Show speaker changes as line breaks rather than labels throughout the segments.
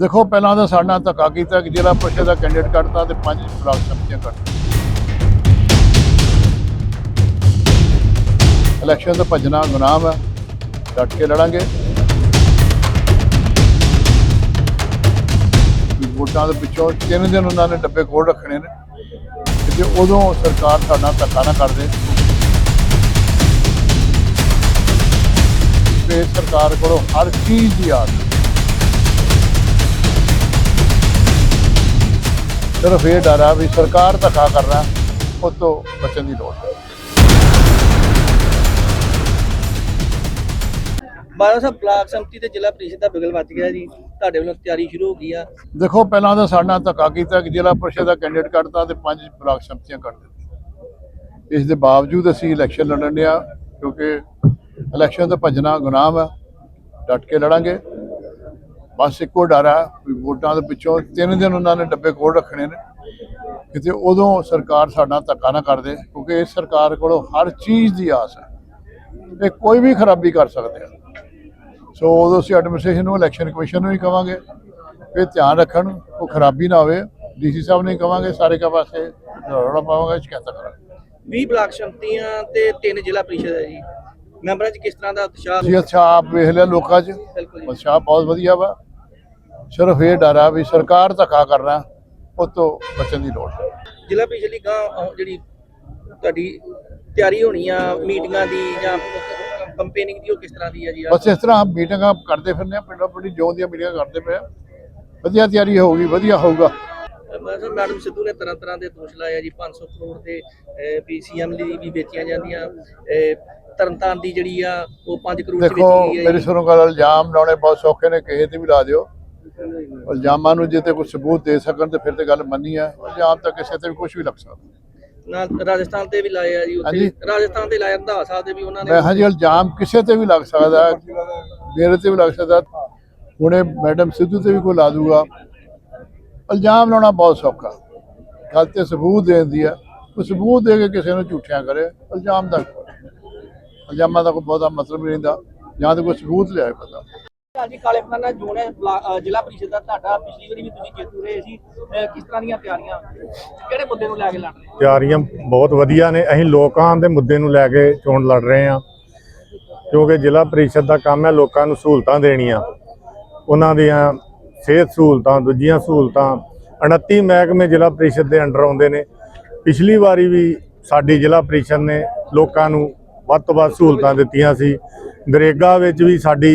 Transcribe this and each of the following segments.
ਦੇਖੋ, ਪਹਿਲਾਂ ਤਾਂ ਸਾਡਾ ਧੱਕਾ ਕੀਤਾ ਕਿ ਜ਼ਿਲ੍ਹਾ ਪਰਿਸ਼ਦ ਦਾ ਕੈਂਡੀਡੇਟ ਕੱਢਤਾ ਤੇ ਪੰਜ ਬਲਾਕ ਸੰਮਤੀਆਂ ਕੱਢ ਇਲੈਕਸ਼ਨ ਤੋਂ ਭੱਜਣਾ ਗੁਨਾਹ ਹੈ ਡਟ ਕੇ ਲੜਾਂਗੇ। ਵੋਟਾਂ ਦੇ ਪਿੱਛੋਂ ਤਿੰਨ ਦਿਨ ਉਹਨਾਂ ਨੇ ਡੱਬੇ ਕੋਲ ਰੱਖਣੇ ਨੇ, ਤੇ ਜੇ ਉਦੋਂ ਸਰਕਾਰ ਸਾਡਾ ਧੱਕਾ ਨਾ ਕਰਦੇ, ਤੇ ਸਰਕਾਰ ਕੋਲੋਂ ਹਰ ਚੀਜ਼ ਦੀ ਆਸ ਸਿਰਫ ਇਹ ਡਰ ਆ ਵੀ ਸਰਕਾਰ ਧੱਕਾ ਕਰ ਰਹਾ ਉਹ ਤੋਂ ਬਚਣ ਦੀ ਲੋੜ ਹੈ
ਬਾਰਾਂ ਸਾਹਿਬ ਬਲਾਕ ਸੰਮਤੀ ਤੇ ਜ਼ਿਲ੍ਹਾ ਪ੍ਰੀਸ਼ਦ ਦਾ ਬਿਗਲ ਵੱਜ ਗਿਆ ਜੀ। ਤੁਹਾਡੇ ਵੱਲੋਂ ਤਿਆਰੀ ਸ਼ੁਰੂ ਹੋ ਗਈ ਆ।
ਦੇਖੋ ਪਹਿਲਾਂ ਤਾਂ ਸਾਡੇ ਧੱਕਾ ਕੀਤਾ ਕਿ ਜ਼ਿਲ੍ਹਾ ਪਰਿਸ਼ਦ ਦਾ ਕੈਂਡੀਡੇਟ ਕੱਢਤਾ ਤੇ ਪੰਜ ਬਲਾਕ ਸੰਮਤੀਆਂ ਕੱਢ ਦਿੱਤੀਆਂ। ਇਸ ਦੇ ਬਾਵਜੂਦ ਅਸੀਂ ਇਲੈਕਸ਼ਨ ਲੜਨ ਡਿਆ ਕਿਉਂਕਿ ਇਲੈਕਸ਼ਨ ਤੋਂ ਭੱਜਣਾ ਗੁਨਾਹ ਹੈ ਡਟ ਕੇ ਲੜਾਂਗੇ। ਬਸ ਇੱਕੋ ਡਰ ਆ ਵੀ ਵੋਟਾਂ ਦੇ ਪਿੱਛੋਂ ਤਿੰਨ ਦਿਨ ਉਹਨਾਂ ਨੇ ਡੱਬੇ ਕੋਲ ਰੱਖਣੇ ਨੇ ਕਿਤੇ ਉਦੋਂ ਸਰਕਾਰ ਸਾਡੇ ਧੱਕਾ ਨਾ ਕਰਦੇ ਕਿਉਂਕਿ ਇਸ ਸਰਕਾਰ ਕੋਲੋਂ ਹਰ ਚੀਜ਼ ਦੀ ਆਸ ਹੈ ਇਹ ਕੋਈ ਵੀ ਖਰਾਬੀ ਕਰ ਸਕਦੇ ਆ। ਸੋ ਉਦੋਂ ਅਸੀਂ ਐਡਮਿਨਿਸਟ੍ਰੇਸ਼ਨ ਨੂੰ ਇਲੈਕਸ਼ਨ ਕਮਿਸ਼ਨ ਨੂੰ ਵੀ ਕਵਾਂਗੇ ਇਹ ਧਿਆਨ ਰੱਖਣ ਉਹ ਖਰਾਬੀ ਨਾ ਹੋਵੇ। ਡੀਸੀ ਸਾਹਿਬ ਨੇ ਕਵਾਂਗੇ ਸਾਰੇ ਕਾ ਪਾਸੇ ਰੌਲਾ ਪਾਵਾਂਗੇ ਸ਼ਿਕਾਇਤਾਂ ਕਰਾਂਗੇ।
20 ਬਲਾਕ ਸੰਮਤੀਆਂ ਤੇ ਤਿੰਨ ਜ਼ਿਲ੍ਹਾ ਪ੍ਰੀਸ਼ਦ ਹੈ ਜੀ। ਮੈਂਬਰਾਂ 'ਚ ਕਿਸ ਤਰ੍ਹਾਂ ਦਾ ਉਤਸ਼ਾਹ?
ਜੀ ਅੱਛਾ ਆਪ ਵੇਖ ਲਿਆ ਲੋਕਾਂ 'ਚ।
ਬਿਲਕੁਲ ਜੀ।
ਉਤਸ਼ਾਹ ਬਹੁਤ ਵਧੀਆ ਵਾ। ਸਿਰਫ ਇਹ ਡਰ ਆ ਵੀ ਸਰਕਾਰ ਧੱਕਾ ਕਰਨਾ ਉਹ ਤੋਂ ਬਚਣ ਦੀ ਲੋੜ ਹੈ
ਜ਼ਿਲ੍ਹਾ ਦੀ ਗਾਂ ਜਿਹੜੀ ਤੁਹਾਡੀ ਤਿਆਰੀ ਹੋਣੀ ਆ ਮੀਟਿੰਗਾਂ ਦੀ ਜਾਂ ਕੰਪੇਨਿੰਗ ਦੀ ਉਹ ਕਿਸ ਤਰ੍ਹਾਂ ਦੀ ਆ ਜੀ?
ਬਸ ਇਸ ਤਰ੍ਹਾਂ ਮੀਟਿੰਗਾਂ ਕਰਦੇ ਫਿਰਨੇ ਆ ਪਿੰਡੋਂ ਪਿੰਡੀ ਜੋ ਦੀਆਂ ਮੀਟਿੰਗਾਂ ਕਰਦੇ ਪਏ ਆ। ਵਧੀਆ ਤਿਆਰੀ ਹੋਊਗੀ ਵਧੀਆ ਹੋਊਗਾ।
ਮੈਡਮ ਸਿੱਧੂ ਨੇ ਤਰ੍ਹਾਂ ਤਰ੍ਹਾਂ ਦੇ ਦੋਸ਼ ਲਾਏ ਆ ਜੀ 500 ਕਰੋੜ ਦੇ ਪੀਸੀਐਮ ਲਈ ਵੀ ਵੇਚੀਆਂ ਜਾਂਦੀਆਂ। ਤਰਨਤਾਰਨ ਦੀ ਜਿਹੜੀ ਆ ਉਹ 5 ਕਰੋੜ ਚ
ਦੇਖੋ
ਵੇਚੀ ਗਈ ਹੈ
ਮੇਰੀ ਸੁਣੋ ਗੱਲ ਇਲਜ਼ਾਮ ਲਾਉਣੇ ਬਹੁਤ ਸੌਖੇ ਨੇ ਕਿਸੇ ਤੇ ਵੀ ਲਾ ਦਿਓ। ਇਲਜ਼ਾਮਾਂ ਨੂੰ ਜੇ ਤੇ ਕੋਈ ਸਬੂਤ ਦੇ ਸਕਣ ਤੇ ਫਿਰ ਤੇ ਗੱਲ ਮੰਨੀ ਆ। ਇਲਜ਼ਾਮ ਤਾਂ ਕਿਸੇ ਤੇ ਵੀ ਕੁਝ ਵੀ ਲੱਗ ਸਕਦਾ।
ਨਾਲ ਰਾਜਸਥਾਨ ਤੇ ਵੀ ਲਾਏ ਆ ਜੀ ਉੱਥੇ। ਰਾਜਸਥਾਨ ਤੇ ਲਾਏ ਰੰਧਾਵਾ ਸਾਹਿਬ ਦੇ ਵੀ ਉਹਨਾਂ ਨੇ
ਹਾਂਜੀ ਇਲਜ਼ਾਮ ਕਿਸੇ ਤੇ ਵੀ ਲੱਗ ਸਕਦਾ ਮੇਰੇ ਤੇ ਵੀ ਲੱਗ ਸਕਦਾ। ਹੁਣੇ ਮੈਡਮ ਸਿੱਧੂ ਤੇ ਵੀ ਕੋਈ ਲਾ ਦੂਗਾ। ਇਲਜ਼ਾਮ ਲਾਉਣਾ ਬਹੁਤ ਸੌਖਾ। ਗੱਲ ਤੇ ਸਬੂਤ ਦੇਣ ਦੀ ਆ। ਕੋਈ ਸਬੂਤ ਦੇ ਕੇ ਕਿਸੇ ਨੂੰ ਝੂਠਿਆਂ ਕਰੇ ਇਲਜ਼ਾਮ ਦਾ ਇਲਜ਼ਾਮਾਂ ਦਾ ਕੋਈ ਬਹੁਤਾ ਮਤਲਬ ਨਹੀਂ ਹੁੰਦਾ ਜਾਂ ਤਾਂ ਕੋਈ ਸਬੂਤ ਲਿਆਏ ਬੰਦਾ
ਜੀ, ਕਾਲੇ ਫਨਾਨਾ ਜੋਨ ਹੈ ਜ਼ਿਲ੍ਹਾ ਪ੍ਰੀਸ਼ਦ ਦਾ ਤੁਹਾਡਾ। ਪਿਛਲੀ ਵਾਰੀ ਵੀ ਤੁਸੀਂ ਜੇਤੂ ਰਹੇ ਸੀ। ਕਿਸ ਤਰ੍ਹਾਂ ਦੀਆਂ ਤਿਆਰੀਆਂ? ਕਿਹੜੇ ਮੁੱਦੇ ਨੂੰ ਲੈ ਕੇ ਲੜ ਰਹੇ
ਤਿਆਰੀਆਂ ਬਹੁਤ ਵਧੀਆ ਨੇ। ਅਸੀਂ ਲੋਕਾਂ ਦੇ ਮੁੱਦੇ ਨੂੰ ਲੈ ਕੇ ਚੋਣ ਲੜ ਰਹੇ ਹਾਂ। ਕਿਉਂਕਿ ਜ਼ਿਲ੍ਹਾ ਪ੍ਰੀਸ਼ਦ ਦਾ ਕੰਮ ਹੈ ਲੋਕਾਂ ਨੂੰ ਸਹੂਲਤਾਂ ਦੇਣੀਆਂ। ਉਹਨਾਂ ਦੀਆਂ ਸਿਹਤ ਸਹੂਲਤਾਂ, ਦੂਜੀਆਂ ਸਹੂਲਤਾਂ। 29 ਮਹਿਕਮੇ ਜ਼ਿਲ੍ਹਾ ਪ੍ਰੀਸ਼ਦ ਦੇ ਅੰਡਰ ਆਉਂਦੇ ਨੇ। ਪਿਛਲੀ ਵਾਰੀ ਵੀ ਸਾਡੀ ਜ਼ਿਲ੍ਹਾ ਪ੍ਰੀਸ਼ਦ ਨੇ ਲੋਕਾਂ ਨੂੰ ਵੱਧ ਤੋਂ ਵੱਧ ਸਹੂਲਤਾਂ ਦਿੱਤੀਆਂ ਸੀ। ਨਰੇਗਾ ਵਿੱਚ ਵੀ ਸਾਡੀ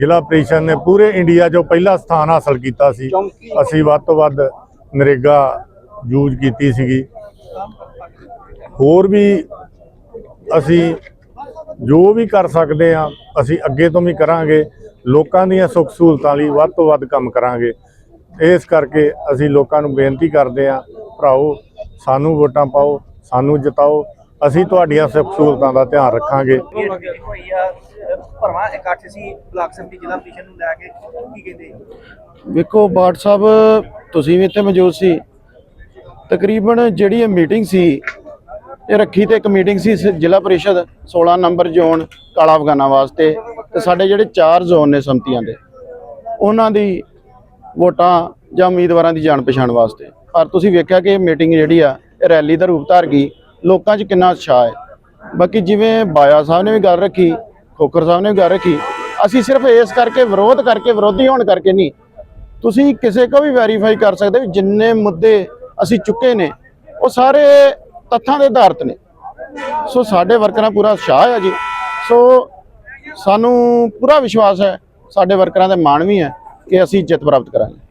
ਜ਼ਿਲ੍ਹਾ ਪ੍ਰੀਸ਼ਦ ਨੇ ਪੂਰੇ ਇੰਡੀਆ 'ਚੋਂ ਪਹਿਲਾ ਸਥਾਨ ਹਾਸਲ ਕੀਤਾ ਸੀ। ਅਸੀਂ ਵੱਧ ਤੋਂ ਵੱਧ ਨਰੇਗਾ ਯੂਜ਼ ਕੀਤੀ ਸੀਗੀ। ਹੋਰ ਵੀ ਅਸੀਂ ਜੋ ਵੀ ਕਰ ਸਕਦੇ ਆ ਅਸੀਂ ਅੱਗੇ ਤੋਂ ਵੀ ਕਰਾਂਗੇ। ਲੋਕਾਂ ਦੀਆਂ ਸੁੱਖ ਸਹੂਲਤਾਂ ਲਈ ਵੱਧ ਤੋਂ ਵੱਧ ਕੰਮ ਕਰਾਂਗੇ। ਇਸ ਕਰਕੇ ਅਸੀਂ ਲੋਕਾਂ ਨੂੰ ਬੇਨਤੀ ਕਰਦੇ ਆ ਭਰਾਓ, ਸਾਨੂੰ ਵੋਟਾਂ ਪਾਓ, ਸਾਨੂੰ ਜਿਤਾਓ। ਅਸੀਂ ਤੁਹਾਡੀਆਂ ਸੁੱਖ ਸਹੂਲਤਾਂ ਦਾ ਧਿਆਨ ਰੱਖਾਂਗੇ।
ਭਰਵਾ ਇਕੱਠ ਸੀ ਬਲਾਕ ਸੰਮਤੀ ਜ਼ਿਲ੍ਹਾ ਪ੍ਰੀਸ਼ਦ ਨੂੰ ਲੈ ਕੇ ਕੀ ਕਹਿੰਦੇ?
ਵੇਖੋ ਬਾਟ ਸਾਹਿਬ ਤੁਸੀਂ ਵੀ ਇੱਥੇ ਮੌਜੂਦ ਸੀ। ਤਕਰੀਬਨ ਜਿਹੜੀ ਇਹ ਮੀਟਿੰਗ ਸੀ ਇਹ ਰੱਖੀ ਤੇ ਇੱਕ ਮੀਟਿੰਗ ਸੀ ਜ਼ਿਲ੍ਹਾ ਪ੍ਰੀਸ਼ਦ 16 ਨੰਬਰ ਜ਼ੋਨ ਕਾਲਾ ਅਫਗਾਨਾ ਵਾਸਤੇ। ਤੇ ਸਾਡੇ ਜਿਹੜੇ ਚਾਰ ਜ਼ੋਨ ਨੇ ਸੰਮਤੀਆਂ ਦੇ ਉਹਨਾਂ ਦੀ ਵੋਟਾਂ ਜਾਂ ਉਮੀਦਵਾਰਾਂ ਦੀ ਜਾਣ ਪਛਾਣ ਵਾਸਤੇ। ਪਰ ਤੁਸੀਂ ਵੇਖਿਆ ਕਿ ਇਹ ਮੀਟਿੰਗ ਜਿਹੜੀ ਆ ਰੈਲੀ ਦਾ ਰੂਪ ਧਾਰ ਗਈ। ਲੋਕਾਂ 'ਚ ਕਿੰਨਾ ਉਤਸ਼ਾਹ ਹੈ। ਬਾਕੀ ਜਿਵੇਂ ਬਾਇਆ ਸਾਹਿਬ ਨੇ ਵੀ ਗੱਲ ਰੱਖੀ, ਖੋਖਰ ਸਾਹਿਬ ਨੇ ਵੀ ਗੱਲ ਰੱਖੀ, ਅਸੀਂ ਸਿਰਫ ਇਸ ਕਰਕੇ ਵਿਰੋਧ ਕਰਕੇ, ਵਿਰੋਧੀ ਹੋਣ ਕਰਕੇ ਨਹੀਂ। ਤੁਸੀਂ ਕਿਸੇ ਕੋ ਵੀ ਵੈਰੀਫਾਈ ਕਰ ਸਕਦੇ ਵੀ ਜਿੰਨੇ ਮੁੱਦੇ ਅਸੀਂ ਚੁੱਕੇ ਨੇ, ਉਹ ਸਾਰੇ ਤੱਥਾਂ ਦੇ ਆਧਾਰਿਤ ਨੇ। ਸੋ ਸਾਡੇ ਵਰਕਰਾਂ ਪੂਰਾ ਉਤਸ਼ਾਹ ਹੈ ਜੀ। ਸੋ ਸਾਨੂੰ ਪੂਰਾ ਵਿਸ਼ਵਾਸ ਹੈ, ਸਾਡੇ ਵਰਕਰਾਂ ਦਾ ਮਾਣ ਵੀ ਹੈ ਕਿ ਅਸੀਂ ਜਿੱਤ ਪ੍ਰਾਪਤ ਕਰਾਂਗੇ।